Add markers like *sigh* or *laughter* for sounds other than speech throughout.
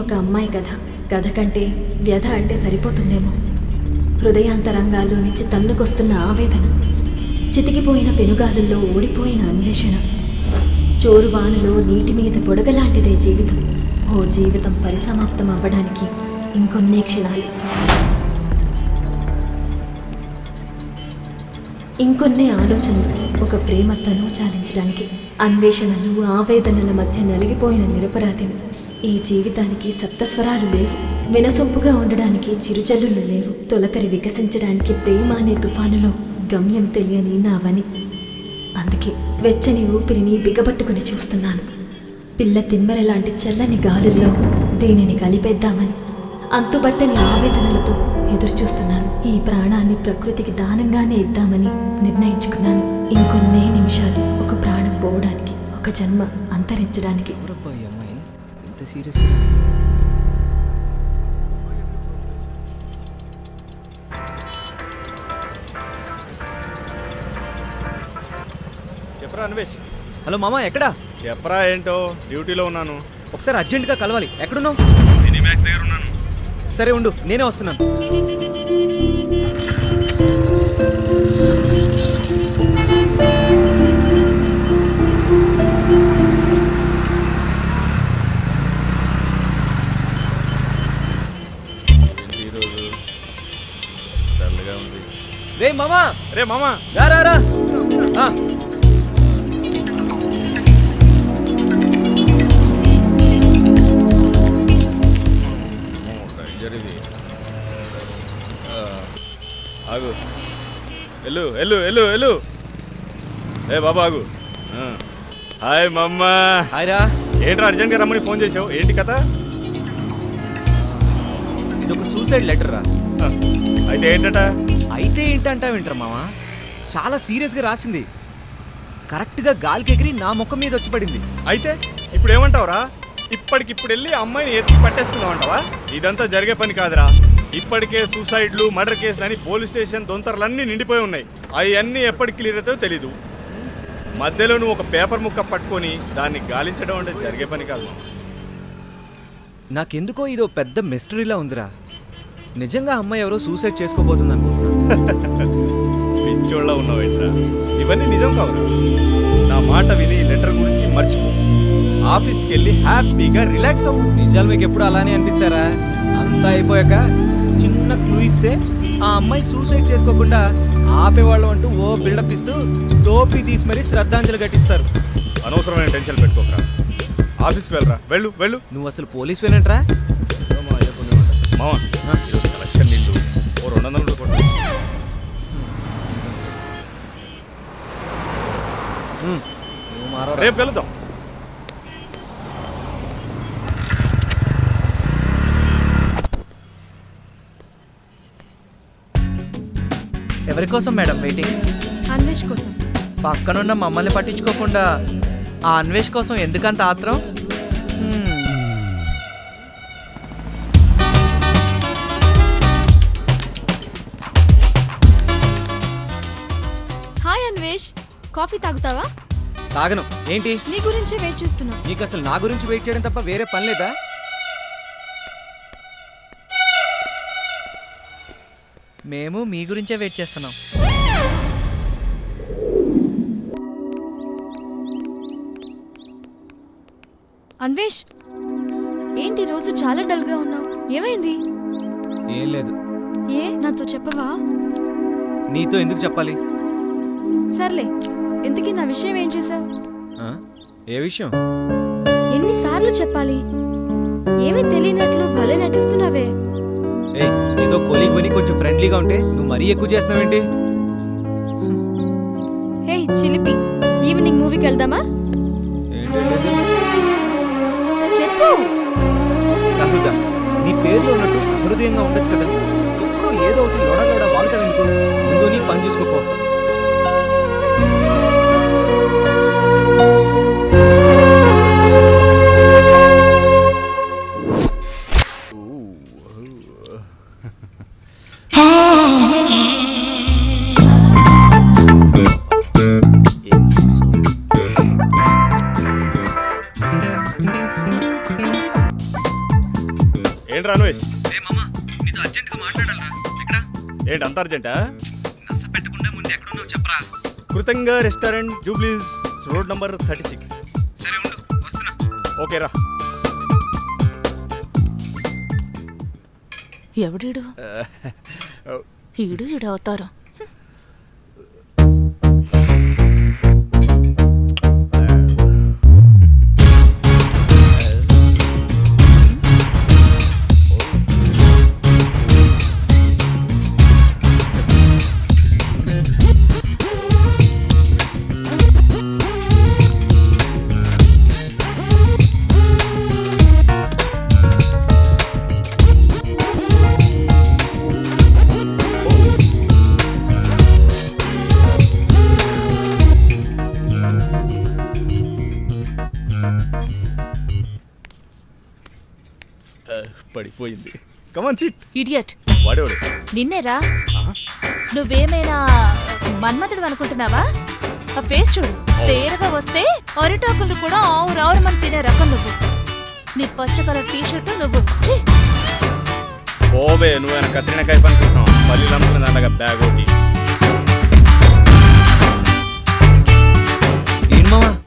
ఒక అమ్మాయి కథ. కథ కంటే వ్యధ అంటే సరిపోతుందేమో. హృదయాంతరంగాల్లో నుంచి తన్నుకొస్తున్న ఆవేదన. చితికిపోయిన పెనుగాలుల్లో ఓడిపోయిన అన్వేషణ. చోరువానలో నీటి మీద పొడగలాంటిదే జీవితం. ఓ జీవితం పరిసమాప్తం అవ్వడానికి ఇంకొన్ని క్షణాలు. ఇంకొన్ని ఆలోచనలు. ఒక ప్రేమ తను చాలించడానికి అన్వేషణలు ఆవేదనల మధ్య నలిగిపోయిన నిరపరాధిని. ఈ జీవితానికి సప్తస్వరాలు లేవు. వినసొంపుగా ఉండడానికి చిరుజల్లులు లేవు. తొలకరి వికసించడానికి ప్రేమ అనే తుఫానులో గమ్యం తెలియని నావని అందుకే వెచ్చని ఊపిరిని బిగబట్టుకుని చూస్తున్నాను. పిల్ల తిమ్మెర లాంటి చల్లని గాలుల్లో దీనిని కలిపేద్దామని అంతుబట్టని ఆవేదనలతో ఎదురుచూస్తున్నాను. ఈ ప్రాణాన్ని ప్రకృతికి దానంగానే ఇద్దామని నిర్ణయించుకున్నాను. ఇంకొన్నే నిమిషాలు ఒక ప్రాణం పోవడానికి ఒక జన్మ అంతరించడానికి. ఇంత సీరియస్గా రాస్తుంది చెప్పరా అన్వేష్. హలో మామ ఎక్కడా? చెప్పరా ఏంటో డ్యూటీలో ఉన్నాను. ఒకసారి అర్జెంటుగా కలవాలి. ఎక్కడున్నావు? దగ్గర ఉన్నాను. సరే ఉండు నేనే వస్తున్నాను. రే మామా. రే మామా. రా రా ఆ, ఆగు. ఎల్లు ఎల్లు ఎల్లు ఎల్లు ఏ బాబా ఆగు. ఆ. హాయ్ మమ్మా హాయ్ రా. ఏంట్రా అర్జెంట్గా రమ్మని ఫోన్ చేసావు ఏంటి కథ? ఇది ఒక సూసైడ్ లెటర్ రా. ఆ, అయితే ఏంటట? అయితే ఏంటంటావేంట్రా మామ? చాలా సీరియస్గా రాసింది. కరెక్ట్గా గాలికి ఎగిరి నా ముఖం మీద వచ్చి పడింది. అయితే ఇప్పుడు ఏమంటావురా ఇప్పటికిప్పుడు వెళ్ళి అమ్మాయిని ఎత్తి పట్టేసుకుందాం అంటావా? ఇదంతా జరిగే పని కాదురా. ఇప్పటికే సూసైడ్లు మర్డర్ కేసులు అని పోలీస్ స్టేషన్ దొంతరలన్నీ నిండిపోయి ఉన్నాయి. అవన్నీ ఎప్పటికి క్లియర్ అవుతాయో తెలీదు. మధ్యలో నువ్వు ఒక పేపర్ ముక్క పట్టుకొని దాన్ని గాలించడం అంటే జరిగే పని కాదు. నాకెందుకో ఇదో పెద్ద మిస్టరీలా ఉందిరా. నిజంగా అమ్మాయి ఎవరో సూసైడ్ చేసుకోబోతుంది అనుకుంటున్నా పిచ్చోళ్ళ ఉన్నావేంట్రా ఇవన్నీ నిజం కావురా. నా మాట విని ఈ లెటర్ గురించి మర్చిపో. ఆఫీస్కి వెళ్ళి హ్యాపీగా రిలాక్స్ అవ్వు. నిజాలు మీకు ఎప్పుడు అలానే అనిపిస్తారా? అంతా అయిపోయాక చిన్న క్లూ ఇస్తే ఆ అమ్మాయి సూసైడ్ చేసుకోకుండా ఆపేవాళ్ళు అంటూ ఓ బిల్డప్ ఇస్తూ టోపీ తీసి మరీ శ్రద్ధాంజలి ఘటిస్తారు. అనవసరమైన టెన్షన్ పెట్టుకోకరా. ఆఫీస్కి వెళ్ళరా. వెళ్ళు వెళ్ళు. నువ్వు అసలు పోలీస్ వేనంట్రా? మామ ఈరోజు కలెక్షన్ నీళ్ళు ఓ రెండు వందలు రేపు వెళ్దాం ఎవరి కోసం మేడం వెయిటింగ్? అన్వేష్ కోసం. పక్కనున్న మమ్మల్ని పట్టించుకోకుండా ఆ అన్వేష్ కోసం ఎందుకంత ఆత్రం? కాఫీ తాగుతావా? తాగను. ఏంటి? నీ గురించే వెయిట్ చేస్తున్నా. నీకు అసలు నా గురించి వెయిట్ చేయడం తప్ప వేరే పని లేదా? మేము మీ గురించే వెయిట్ చేస్తున్నాం. అన్వేష్ ఏంటి రోజు చాలా డల్గా ఉన్నావు? ఏమైంది? ఏం లేదు. ఏ? నాతో చెప్పవా? నీతో ఎందుకు చెప్పాలి? సర్లే. ఇంతకీ నా విషయం ఏం చేసావు ఆ? ఏ విషయం? ఎన్నిసార్లు చెప్పాలి? ఏమీ తెలియనట్లు భలే నటిస్తున్నావే. ఏదో కొలీగ్ కొని కొంచెం ఫ్రెండ్లీగా ఉంటే నువ్వు మరీ ఎక్కువ చేస్తున్నావేంటి? హే చిలిపి. ఈవినింగ్ మూవీకి వెళ్దామా? చెప్పు. సహృద నీ పేరులో ఉన్నట్టు సహృదయంగా ఉండొచ్చు కదా. ఎప్పుడూ ఏదో ఒకటి లోడ లోడ వాగుతావు ఎందుకు ముందు నీ పని చూసుకోపో. అర్జెంట్ ఏంటి అంత అర్జెంటా? నష్టపెట్టకుండా ముందు ఎక్కడున్నావు చెప్పరా? కృతంగా restaurant Jubilee road number thirty six. Okay రా. ఎవడీడు? *laughs* ఈడు ఈడు అవుతారు. పడిపోయింది. కమాన్ సీట్ ఇడియట్ వాడేవాడు? నిన్నేరా? నువ్వేమైనా మన్మథుడు అనుకుంటున్నావా? ఆ ఫేస్ చూడు. తేరగా వస్తే అరిటాకులు కూడా ఆవు రావడమని తినే రకం నువ్వు. నీ పచ్చ కలర్ టీ షర్టు నువ్వు. ఛీ! ఓబే నువ్వేనా కత్రిన కైపు అనుకుంటున్నావు మళ్ళీ నమ్ముకున్న దాంట్లో బ్యాగ్ ఒకటి.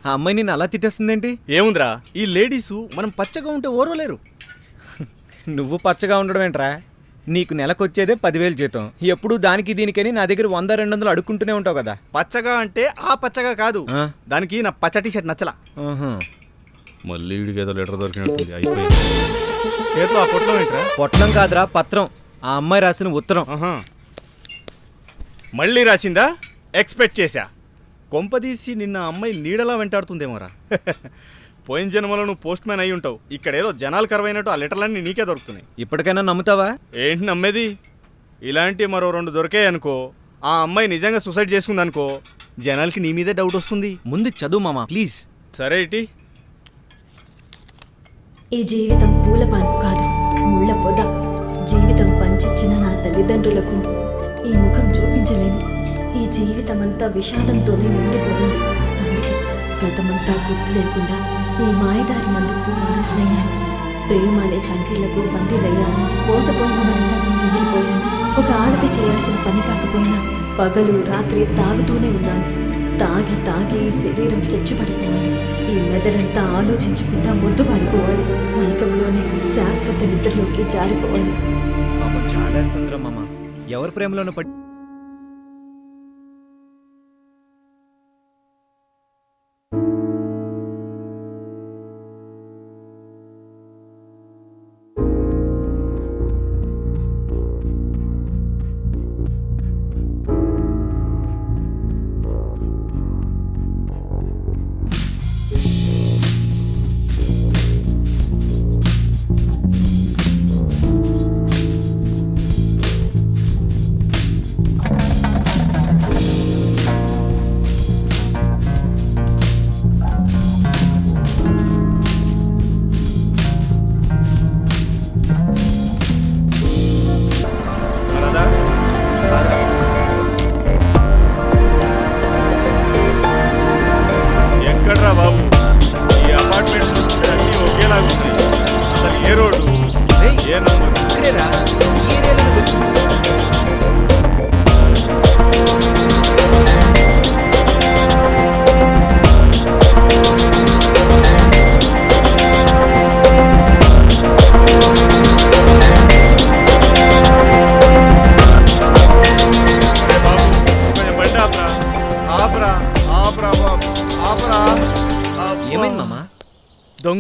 ఆ అమ్మాయి నిన్ను అలా తిట్టేస్తుందేంటి? ఏముందిరా? ఈ లేడీసు మనం పచ్చగా ఉంటే ఓర్వలేరు. నువ్వు పచ్చగా ఉండడం ఏంట్రా? నీకు నెలకొచ్చేదే పదివేలు జీతం. ఎప్పుడు దానికి దీనికని నా దగ్గర వంద రెండు వందలు అడుక్కుంటూనే ఉంటావు కదా. పచ్చగా అంటే ఆ పచ్చగా కాదు. ఆ. దానికి నా పచ్చ టీ షర్ట్ నచ్చలా. ఆహా. మళ్ళీ వీడికి ఏదో లెటర్ దొరికినట్టుంది. అయిపోయింది. చేతిలో ఆ పొట్టలో ఏంట్రా? పొట్లం కాదురా పత్రం. ఆ అమ్మాయి రాసిన ఉత్తరం. ఆహా. మళ్ళీ రాసిందా? ఎక్స్పెక్ట్ చేశా. కొంపదీసి నిన్న అమ్మాయి నీడలా వెంటాడుతుందేమోరా. పోయిన జన్మలో నువ్వు పోస్ట్ మ్యాన్ అయి ఉంటావు. ఇక్కడ ఏదో జనాలు కరువైనట్టు ఆ లెటర్లన్నీ నీకే దొరుకుతున్నాయి. ఇప్పటికైనా నమ్ముతావా? ఏంటి నమ్మేది? ఇలాంటి మరో రెండు దొరికాయి అనుకో ఆ అమ్మాయి నిజంగా సూసైడ్ చేసుకుంది అనుకో జనాలకి నీ మీదే డౌట్ వస్తుంది. ముందు చదువు మామ ప్లీజ్ సరే ఇటీ. ఈ జీవితం పూల పాన్పు కాదు ముళ్ళ పొద. జీవితం పంచిచ్చిన నా తల్లిదండ్రులకు ఈ ముఖం చూపించలేను. ఈ జీవితం అంతా విషాదంతోనే నిండిపోయింది. అందుకే గతమంతా గుర్తు లేకుండా ఈ మాయదారి మందుకు బానిసనయ్యాను ప్రేమ అనే సంఖ్యలకు బందీలయ్యాను మోసపోయిన మరింతగా మిగిలిపోయాను ఒక ఆడది చేయాల్సిన పని కాకపోయినా పగలు రాత్రి తాగుతూనే ఉన్నాను. తాగి తాగి శరీరం చచ్చుపడిపోవాలి. ఈ మెదడంతా ఆలోచించకుండా మొద్దు పారిపోవాలి మైకంలోనే శాశ్వత నిద్రలోకి జారిపోవాలి. పాపం ఎవరి ప్రేమలోనూ పట్టి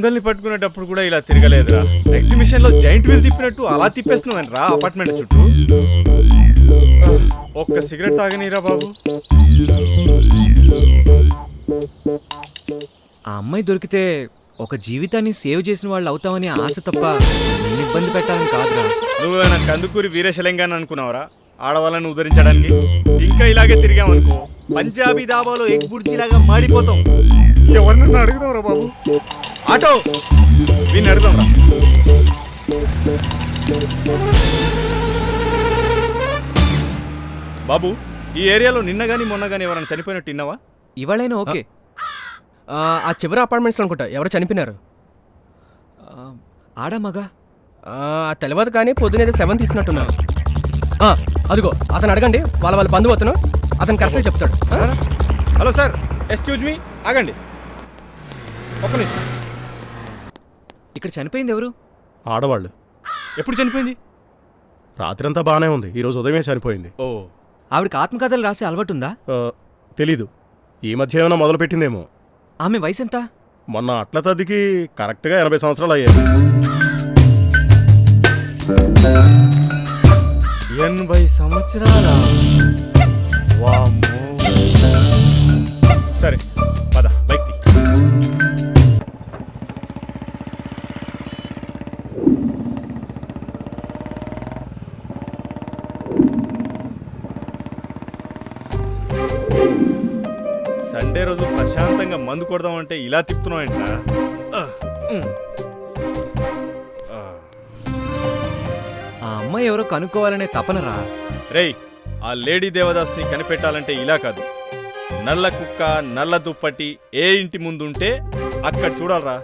దొంగల్ని పట్టుకునేటప్పుడు కూడా ఇలా తిరగలేదురా. ఎగ్జిబిషన్లో జైంట్ వీల్ తిప్పినట్టు అలా తిప్పేస్తున్నావు రా అపార్ట్మెంట్ చుట్టూ? ఒక్క సిగరెట్ తాగనీరా బాబు. ఆ అమ్మాయి దొరికితే ఒక జీవితాన్ని సేవ్ చేసిన వాళ్ళు అవుతామని ఆశ తప్ప నిన్ను ఇబ్బంది పెట్టాలని కాదురా. నువ్వేమైనా కందుకూరి వీరేశలింగాన్ని అనుకున్నావురా? ఆడవాళ్ళని ఉద్ధరించడానికి ఇంకా ఇలాగే తిరిగామనుకో పంజాబీ దాబాలో ఎగ్ బుర్జీలాగా మాడిపోతాం. ఎవరినన్నా అడుగుదాం రా బాబు? ఆటో! వీడిని అడుగుదాం రా బాబు ఈ ఏరియాలో నిన్న గానీ మొన్న గానీ ఎవరైనా చనిపోయినట్టు విన్నావా? ఇవాళైనా ఓకే. ఆ, ఆ చివరి అపార్ట్మెంట్స్ అనుకుంటా. ఎవరు చనిపోయినారు? ఆడా మగా? ఆ, తెలియదు కానీ పొద్దున ఏదో సెవెన్ తీసినట్టున్నారు. ఆ, అదిగో అతను అడగండి. వాళ్ళ వాళ్ళ బంధువు అతను. అతను కరెక్ట్గా చెప్తాడు. ఆ? హలో సార్ ఎక్స్క్యూజ్ మీ ఆగండి. ఒక్క నిమిషం. ఇక్కడ చనిపోయింది ఎవరు? ఆడవాళ్ళు. ఎప్పుడు చనిపోయింది? రాత్రంతా బాగానే ఉంది. ఈరోజు ఉదయమే చనిపోయింది. ఓ. ఆవిడకి ఆత్మకథలు రాసే అలవాటుందా? ఆ, తెలీదు. ఈ మధ్య ఏమైనా మొదలుపెట్టిందేమో. ఆమె వయసు ఎంత మొన్న అట్ల తద్దికి కరెక్ట్గా ఎనభై సంవత్సరాలు అయ్యాయి. ఎనభై సంవత్సరాల? మందు కొడదామంటే ఇలా తిప్పుతున్నావు ఏంట్రా? ఆ, అమ్మాయి ఎవరో కనుక్కోవాలనే తపనరా రేయ్ ఆ లేడీ దేవదాస్ని కనిపెట్టాలంటే ఇలా కాదు. నల్ల కుక్క నల్ల దుప్పటి ఏ ఇంటి ముందుంటే అక్కడ చూడాలరా.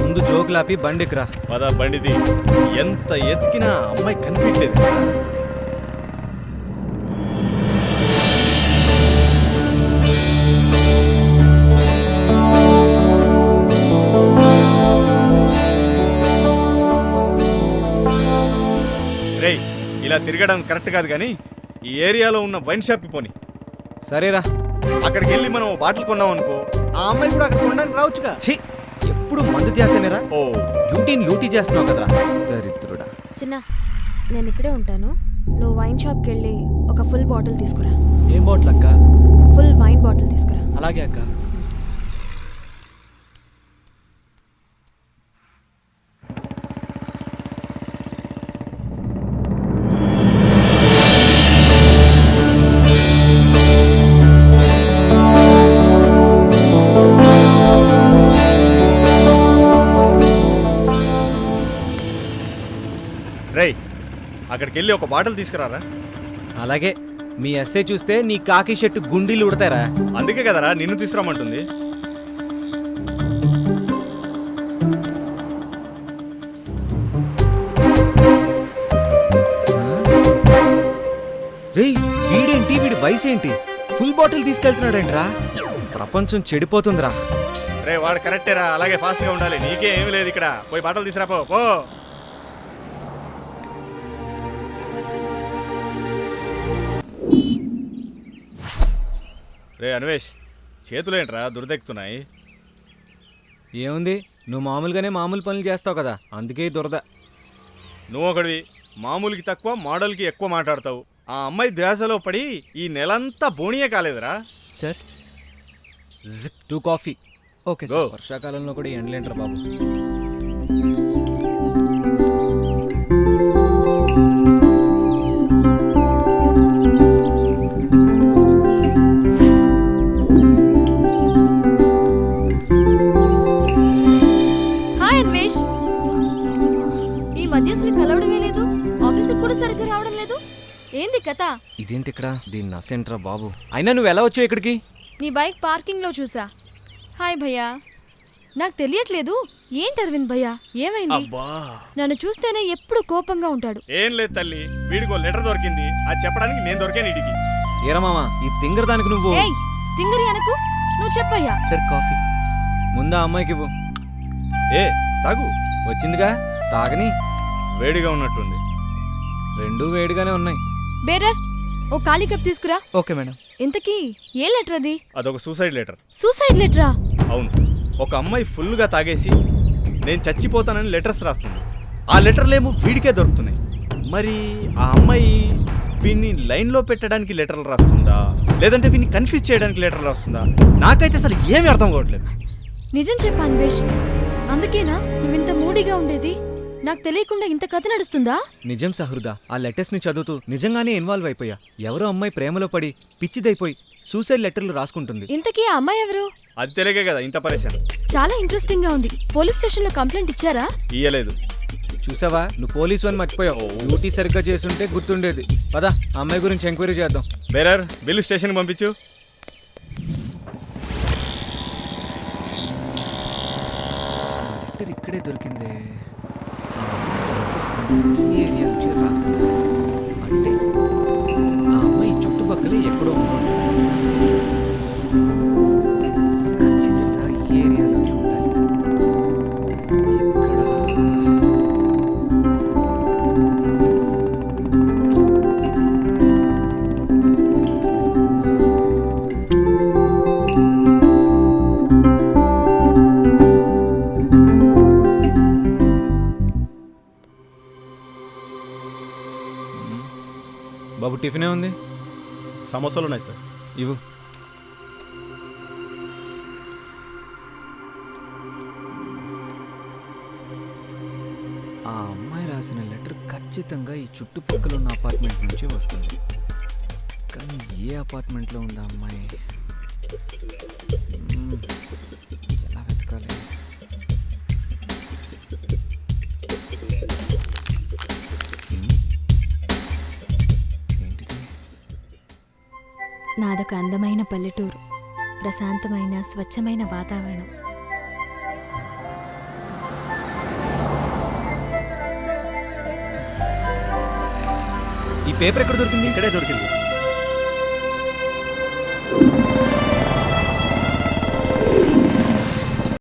ముందు జోకులాపి బండికిరా పద బండిది. ఎంత ఎత్తికినా అమ్మాయి కనిపించలేదు ఇలా తిరగడం కరెక్ట్ కాదు కానీ ఈ ఏరియాలో ఉన్న వైన్ షాప్ పోని. సరేరా. అక్కడికి వెళ్ళి మనం బాటిల్ కొన్నాం అనుకో ఆ అమ్మాయి కూడా అక్కడ కొనడానికి రావచ్చుగా. ఛీ ఎప్పుడు మందు ధ్యాసనేరా ఓ. డ్యూటీని లూటీ చేస్తున్నావు కదరా. దరిద్రుడా. చిన్న నేను ఇక్కడే ఉంటాను. నువ్వు వైన్ షాప్కి వెళ్ళి ఒక ఫుల్ బాటిల్ తీసుకురా. ఏం బాటిల్ అక్క? ఫుల్ వైన్ బాటిల్ తీసుకురా. అలాగే అక్క. రేయ్ అక్కడికి వెళ్ళి ఒక బాటిల్ తీసుకురారా? అలాగే మీ ఎస్ఐ చూస్తే నీ కాకి షర్టు గుండీలు ఉడతారా అందుకే కదరా నిన్ను తీసుకురామంటుంది రేయ్ వీడేంటి? వీడి వయసు ఏంటి ఫుల్ బాటిల్ తీసుకెళ్తున్నాడేంట్రా? ప్రపంచం చెడిపోతుందిరా. రే వాడు కరెక్టేరా అలాగే ఫాస్ట్గా ఉండాలి. నీకే ఏమీ లేదు ఇక్కడ. పోయి బాటలు తీసురా పో. రే అన్వేష్ చేతులేంట్రా దురదెక్కుతున్నాయి. ఏముంది? నువ్వు మామూలుగానే మామూలు పనులు చేస్తావు కదా అందుకే ఈ దురద. నువ్వు ఒకడివి మామూలుకి తక్కువ మోడల్కి ఎక్కువ మాట్లాడతావు. ఆ అమ్మాయి ధ్యాసలో పడి ఈ నెలంతా బోనియే కాలేదురా. Sir two coffee. ఓకే వర్షాకాలంలో కూడా ఎండలేంట్రా బాబు. దీన్ని నసేంట్రా బాబు. అయినా నువ్వు ఎలా వచ్చావు ఇక్కడికి? నీ బైక్ పార్కింగ్లో చూసా. హాయ్ భయ్యా. నాకు తెలియట్లేదు. ఏంటి అరవింద్ భయ్యా? ఏమైంది? అబ్బా. నన్ను చూస్తేనే ఎప్పుడు కోపంగా ఉంటాడు. ఏం లేదు తల్లి. వీడికో లెటర్ దొరికింది. అది చెప్పడానికి నేను దొరికాను వీడికి ఏరా మామ ఈ తింగర దానికి నువ్వు? ఏయ్ తింగరి అనకు. నువ్వు చెప్పయ్యా సరే కాఫీ. ముందు ఆ అమ్మాయికి ఇవ్వు. ఏ తాగు. వచ్చిందిగా? తాగని? వేడిగా ఉన్నట్టుంది. రెండూ వేడిగానే ఉన్నాయి. బేరర్ ఓ ఖాళీ కప్ తీసుకురా. Okay madam. ఇంతకీ ఏ లెటర్ అది? అదొక సూసైడ్ లెటర్. సూసైడ్ లెటరా? అవును. ఒక అమ్మాయి ఫుల్గా తాగేసి నేను చచ్చిపోతానని లెటర్స్ రాస్తుంది. ఆ లెటర్లేమో వీడికే దొరుకుతున్నాయి. మరి ఆ అమ్మాయి వీడిని లైన్లో పెట్టడానికి లెటర్లు రాస్తుందా? లేదంటే వీడిని కన్ఫ్యూజ్ చేయడానికి లెటర్లు రాస్తుందా? నాకైతే అసలు ఏమీ అర్థం కావట్లేదు. నిజం చెప్పా అన్వేష్. అందుకేనా నువ్వింత మూడీగా ఉండేది? నాకు తెలియకుండా ఇంత కథ నడుస్తుందా? నిజం సహృదా ఆ లెటర్స్ని చదువుతూ నిజంగానే ఇన్వాల్వ్ అయిపోయా. ఎవరో అమ్మాయి ప్రేమలో పడి పిచ్చిదైపోయి సూసైడ్ లెటర్లు రాసుకుంటుంది. ఇంతకీ ఆ అమ్మాయి ఎవరు? అది తెలియకే కదా ఇంత పరేశాను చాలా ఇంట్రెస్టింగ్గా ఉంది. పోలీస్ స్టేషన్లో కంప్లైంట్ ఇచ్చారా? ఇయ్యలేదు. చూసావా? నువ్వు పోలీసు అని మర్చిపోయావు. డ్యూటీ సరిగ్గా చేస్తుంటే గుర్తుండేది. పదా అమ్మాయి గురించి ఎంక్వైరీ చేద్దాం. బేరర్ బిల్లు స్టేషన్కి పంపించు. ఇక్కడే దొరికిందే. ఈ ఏరియా నుంచి రాస్తుంది టిఫినే ఉంది? సమస్యలు ఉన్నాయి సార్. ఇవ్వు. ఆ అమ్మాయి రాసిన లెటర్ ఖచ్చితంగా ఈ చుట్టుపక్కల ఉన్న అపార్ట్మెంట్ నుంచి వస్తుంది. కానీ ఏ అపార్ట్మెంట్లో ఉందా అమ్మాయి? నాదొక అందమైన పల్లెటూరు ప్రశాంతమైన స్వచ్ఛమైన వాతావరణం. ఈ పేపర్ ఎక్కడ దొరికింది? ఇక్కడే దొరికింది.